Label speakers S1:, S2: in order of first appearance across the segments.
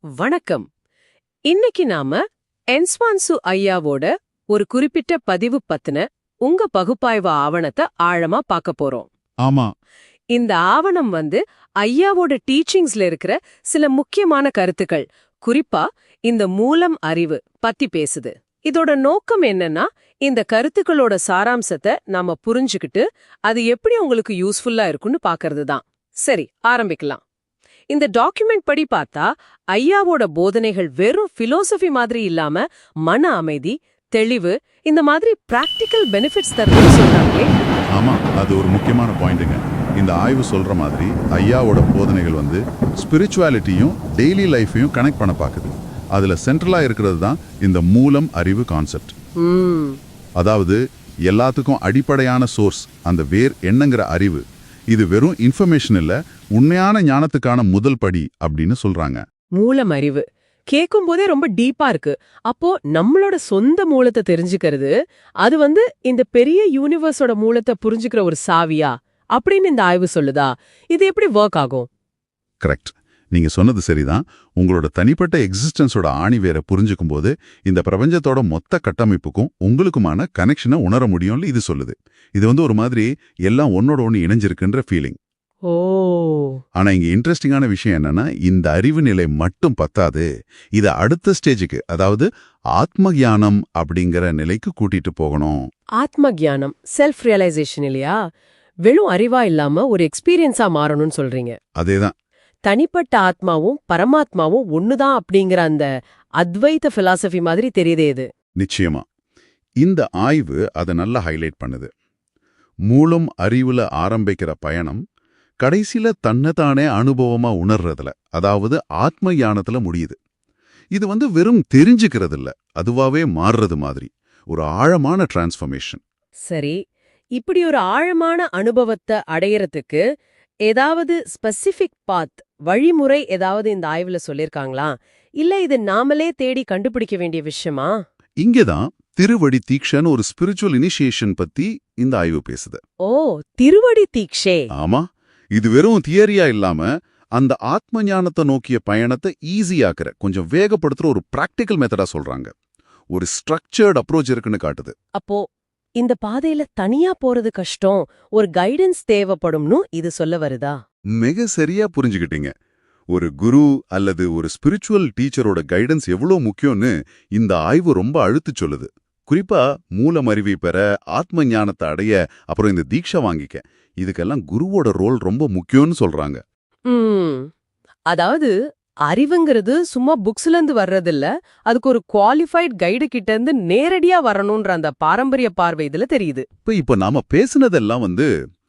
S1: வணக்கம். இன்னைக்கு நாம என்ஸ்வான்சு ஐயாவோட ஒரு குறிப்பிட்ட பதிவு பத்தின உங்க பகுப்பாய்வு ஆவணத்தை ஆழமா பார்க்க போறோம்.
S2: ஆமா.
S1: இந்த ஆவணம் வந்து ஐயாவோட டீச்சிங்ஸ்ல இருக்கிற சில முக்கியமான கருத்துக்கள் குறிப்பா இந்த மூலம் அறிவு பத்தி பேசுது. இதோட நோக்கம் என்னன்னா இந்த கருத்துக்களோட சாராம்சத்தை நாம புரிஞ்சுக்கிட்டு அது எப்படி உங்களுக்கு யூஸ்ஃபுல்லா இருக்குன்னு பாக்கறது தான் சரி ஆரம்பிக்கலாம். இந்த டாக்குமெண்ட் படி பார்த்தா ஐயாவோட போதனைகள் வெறும் பிலோசபி மாதிரி இல்லாம மன அமைதி தெளிவு இந்த மாதிரி பிராக்டிக்கல் பெனிஃபிட்ஸ் தருதுன்னு சொல்றாங்களே.
S2: ஆமா அது ஒரு முக்கியமான பாயிண்ட்டுங்க இந்த ஆய்வு சொல்ற மாதிரி ஐயாவோட போதனைகள் வந்து ஸ்பிரிச்சுவாலிட்டியும் டெய்லி லைஃபையும் கனெக்ட் பண்ண பாக்குது. அதுல சென்ட்ரலா இருக்கிறது தான் இந்த மூலம் அறிவு கான்செப்ட் அதாவது எல்லாத்துக்கும் அடிப்படையான சோர்ஸ் அந்த வேர் என்னங்கிற அறிவு இது வெறும் இன்ஃபர்மேஷன் இல்ல உண்மையான ஞானத்துக்கான முதல் படி அப்படின்னு சொல்றாங்க.
S1: மூலம் அறிவு கேட்கும் போதே ரொம்ப டீப்பா இருக்கு. அப்போ நம்மளோட சொந்த மூலத்தை தெரிஞ்சுக்கிறது அது வந்து இந்த பெரிய யூனிவர்ஸோட மூலத்தை புரிஞ்சுக்கிற ஒரு சாவியா அப்படின்னு இந்த ஆய்வு சொல்லுதா? இது எப்படி ஒர்க் ஆகும்?
S2: கரெக்ட் நீங்க சொன்னது சரிதான். உங்களோட தனிப்பட்ட எக்ஸிஸ்டன்ஸோட ஆணி வேற புரிஞ்சுக்கும் போது இந்த பிரபஞ்சத்தோட மொத்த கட்டமைப்புக்கும் உங்களுக்குமான கனெக்ஷனை உணர முடியும்னு இது சொல்லுது. இது வந்து ஒரு மாதிரி எல்லாம் ஒன்னோட ஒன்று இணைஞ்சிருக்குன்ற ஃபீலிங்
S1: ஓ.
S2: ஆனா இங்க இன்ட்ரெஸ்டிங்கான விஷயம் என்னன்னா இந்த அறிவு நிலை மட்டும் பத்தாது. இதை அடுத்த ஸ்டேஜுக்கு அதாவது ஆத்ம ஞானம் அப்படிங்கிற நிலைக்கு கூட்டிட்டு போகணும்.
S1: ஆத்ம ஞானம் செல்ஃப் ரியலைசேஷன் இல்லையா? வெறும் அறிவா இல்லாம ஒரு எக்ஸ்பீரியன்ஸா மாறணும்னு சொல்றீங்க.
S2: அதேதான்.
S1: தனிப்பட்ட ஆத்மாவும் பரமாத்மாவும் ஒண்ணுதான் அப்படிங்கிற அந்த அத்வைத பிலாசபி மாதிரி தெரியுதே இது.
S2: நிச்சயமா. இந்த ஆய்வு அதை நல்லா ஹைலைட் பண்ணுது. மூலம் அறிவுல ஆரம்பிக்கிற பயணம் கடைசியில தன்னைத்தானே அனுபவமா உணர்றதுல அதாவது ஆத்ம ஞானத்துல முடியுது. இது வந்து வெறும் தெரிஞ்சுக்கிறது இல்ல அதுவாவே மாறுறது மாதிரி. ஒரு ஆழமான டிரான்ஸ்ஃபர்மேஷன்
S1: சரி இப்படி ஒரு ஆழமான அனுபவத்தை அடையறதுக்கு ஏதாவது ஸ்பெசிபிக் பாத் வழிமுறை ஏதாவது இந்த ஆய்வுல சொல்லிருக்காங்களா? இல்ல இது நாமளே தேடி கண்டுபிடிக்க வேண்டிய விஷயமா?
S2: இங்கதான் திருவடி தீக்ஷன் ஒரு ஸ்பிரிச்சுவல் இனிஷியேஷன் பத்தி இந்த ஆய்வு பேசுது.
S1: ஓ திருவடி தீக்ஷே.
S2: ஆமா இது வெறும் தியரியா இல்லாம அந்த ஆத்ம ஞானத்தை நோக்கிய பயணத்தை ஈஸியாக்குற கொஞ்சம் வேகப்படுத்துற ஒரு பிராக்டிக்கல் மெத்தடா சொல்றாங்க. ஒரு ஸ்ட்ரக்சர்ட் அப்ரோச் இருக்குன்னு காட்டுது.
S1: அப்போ இந்த பாதையில தனியா போறது கஷ்டம் ஒரு கைடன்ஸ் தேவைப்படும்னு இது சொல்ல வருதா?
S2: மிக சரியா புரிஞ்சுக்கிட்டீங்க ஒரு குரு அல்லது ஒரு ஸ்பிரிச்சுவல் டீச்சரோட கைடன்ஸ் எவ்வளோ முக்கியம்னு இந்த ஆய்வு ரொம்ப அழுத்துச் சொல்லுது. குறிப்பா மூலம் அறிவை பெற ஆத்ம ஞானத்தை அடைய அப்புறம் இந்த தீட்சை வாங்கிக்க. இதுக்கெல்லாம் குருவோட ரோல் ரொம்ப முக்கியம்னு சொல்றாங்க.
S1: அதாவது அறிவுங்கிறது சும்மா புக்ஸ்ல இருந்து வர்றதில்ல. அதுக்கு ஒரு குவாலிஃபைட் கைடு கிட்ட இருந்து நேரடியா வரணும்ன்ற அந்த பாரம்பரிய பார்வை இதுல தெரியுது.
S2: இப்ப இப்ப நாம பேசுனதெல்லாம் வந்து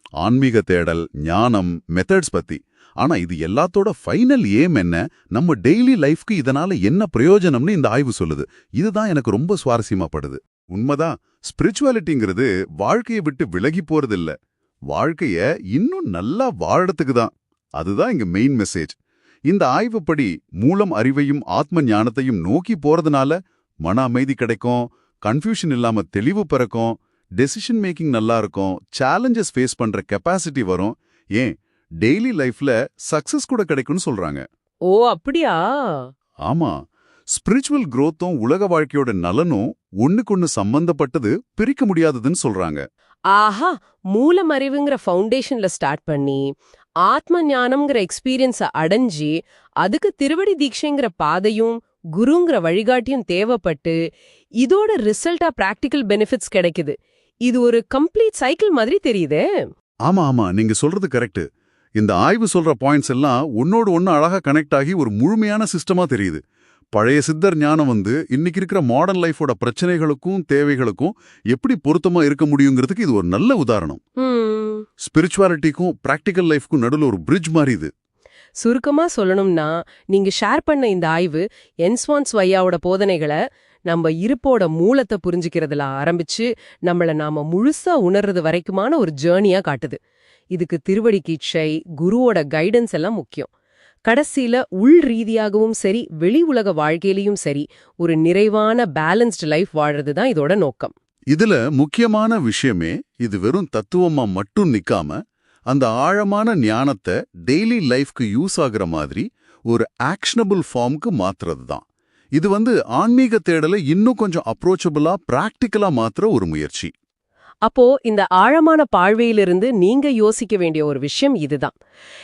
S2: ஆன்மீக தேடல் ஞானம் மெத்தட்ஸ் பத்தி. ஆனா இது எல்லாத்தோட ஃபைனல் ஏம் என்ன? நம்ம டெய்லி லைஃப்க்கு இதனால என்ன பிரயோஜனம்னு இந்த ஆய்வு சொல்லுது. இதுதான் எனக்கு ரொம்ப சுவாரஸ்யமாப்படுது உண்மைதான். ஸ்பிரிச்சுவாலிட்டிங்கிறது வாழ்க்கையை விட்டு விலகி போறது இல்ல வாழ்க்கைய இன்னும் நல்லா வாழறதுக்கு தான். அதுதான் இங்க மெயின் மெசேஜ் இந்த ஆய்வுப்படி மூலம் அறிவையும் ஆத்ம ஞானத்தையும் நோக்கி போறதுனால மன அமைதி கிடைக்கும் கன்ஃபியூஷன் இல்லாம தெளிவு பிறக்கும் டெசிஷன் மேக்கிங் நல்லா இருக்கும் சேலஞ்சஸ் ஃபேஸ் பண்ற கெப்பாசிட்டி வரும். ஏன்? டெய்லி லைஃப்ல சக்சஸ் கூட கிடைக்கும்னு சொல்றாங்க.
S1: ஓ அப்படியா?
S2: ஆமா. ஸ்பிரிச்சுவல் growthம் உலக வாழ்க்கையோட நலனும் ஒண்ணுக்கொன்னு சம்பந்தப்பட்டது பிரிக்க முடியாததுன்னு சொல்றாங்க.
S1: ஆஹா! மூலம் அறிவுங்கிற ஃபவுண்டேஷன்ல ஸ்டார்ட் பண்ணி ஆத்ம ஞானம்ங்கிற எக்ஸ்பீரியன்ஸ அடைஞ்சு அதுக்கு திருவடி தீட்சைங்கிற பாதையும் குருங்கிற வழிகாட்டியும் தேவைப்பட்டு இதோட ரிசல்ட்டா பிராக்டிக்கல் பெனிஃபிட்ஸ் கிடைக்குது. இது ஒரு கம்ப்ளீட் சைக்கிள் மாதிரி தெரியுதே.
S2: ஆமா ஆமா நீங்க சொல்றது கரெக்ட் இந்த ஆய்வு சொல்ற பாயிண்ட்ஸ் எல்லாம் ஒன்னோடு ஒன்னு அழகா கனெக்ட் ஆகி ஒரு முழுமையான சிஸ்டமா தெரியுது. பழைய சித்தர் ஞானம் வந்து இன்னைக்கு இருக்கிற மாடர்ன் லைஃபோட பிரச்சனைகளுக்கும் தேவைகளுக்கும் எப்படி பொருத்தமா இருக்க முடியுங்கிறதுக்கு இது ஒரு நல்ல உதாரணம். ஸ்பிரிச்சுவாலிட்டிக்கும் பிராக்டிக்கல் லைஃப்க்கும் நடுவில் ஒரு பிரிட்ஜ் மாதிரி இது.
S1: சுருக்கமா சொல்லணும்னா நீங்க ஷேர் பண்ண இந்த ஆய்வு என்ஸ்வான்ஸ் வையாவோட போதனைகளை நம்ம இருப்போட மூலத்தை புரிஞ்சுக்கிறதுல ஆரம்பிச்சு நம்மள நாம முழுசா உணர்றது வரைக்குமான ஒரு ஜேர்னியா காட்டுது. இதுக்கு திருவடி கீட்சை குருவோட கைடன்ஸ் எல்லாம் முக்கியம். கடைசியில உள் ரீதியாகவும் சரி வெளி உலக வாழ்க்கையிலயும் சரி ஒரு நிறைவான பேலன்ஸ்டு லைஃப் வாழறது தான் இதோட நோக்கம்.
S2: இதுல முக்கியமான விஷயமே இது வெறும் தத்துவமா மட்டும் நிக்காம அந்த ஆழமான ஞானத்தை டெய்லி லைஃப்க்கு யூஸ் ஆகுற மாதிரி ஒரு ஆக்ஷனபிள் ஃபார்முக்கு மாத்துறது தான் இது வந்து ஆன்மீக தேடலை இன்னும் கொஞ்சம் அப்ரோச்சபிளா பிராக்டிக்கலா மாத்துற ஒரு முயற்சி.
S1: அப்போ இந்த ஆழமான பார்வையிலிருந்து நீங்க யோசிக்க வேண்டிய ஒரு விஷயம் இதுதான்.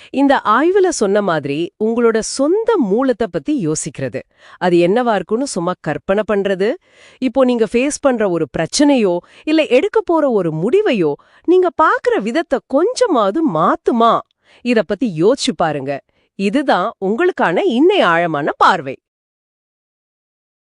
S1: இந்த ஆய்வுல சொன்ன மாதிரி உங்களோட சொந்த மூலத்தை பத்தி யோசிக்கிறது. அது என்னவா இருக்குன்னு சும்மா கற்பனை பண்றது? இப்போ நீங்க ஃபேஸ் பண்ற ஒரு பிரச்சனையோ இல்ல எடுக்க போற ஒரு முடிவையோ நீங்க பாக்குற விதத்தை கொஞ்சமாவது மாத்துமா? இத பத்தி யோசிச்சு பாருங்க. இதுதான் உங்களுக்கான இன்னை ஆழமான பார்வை.